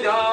내가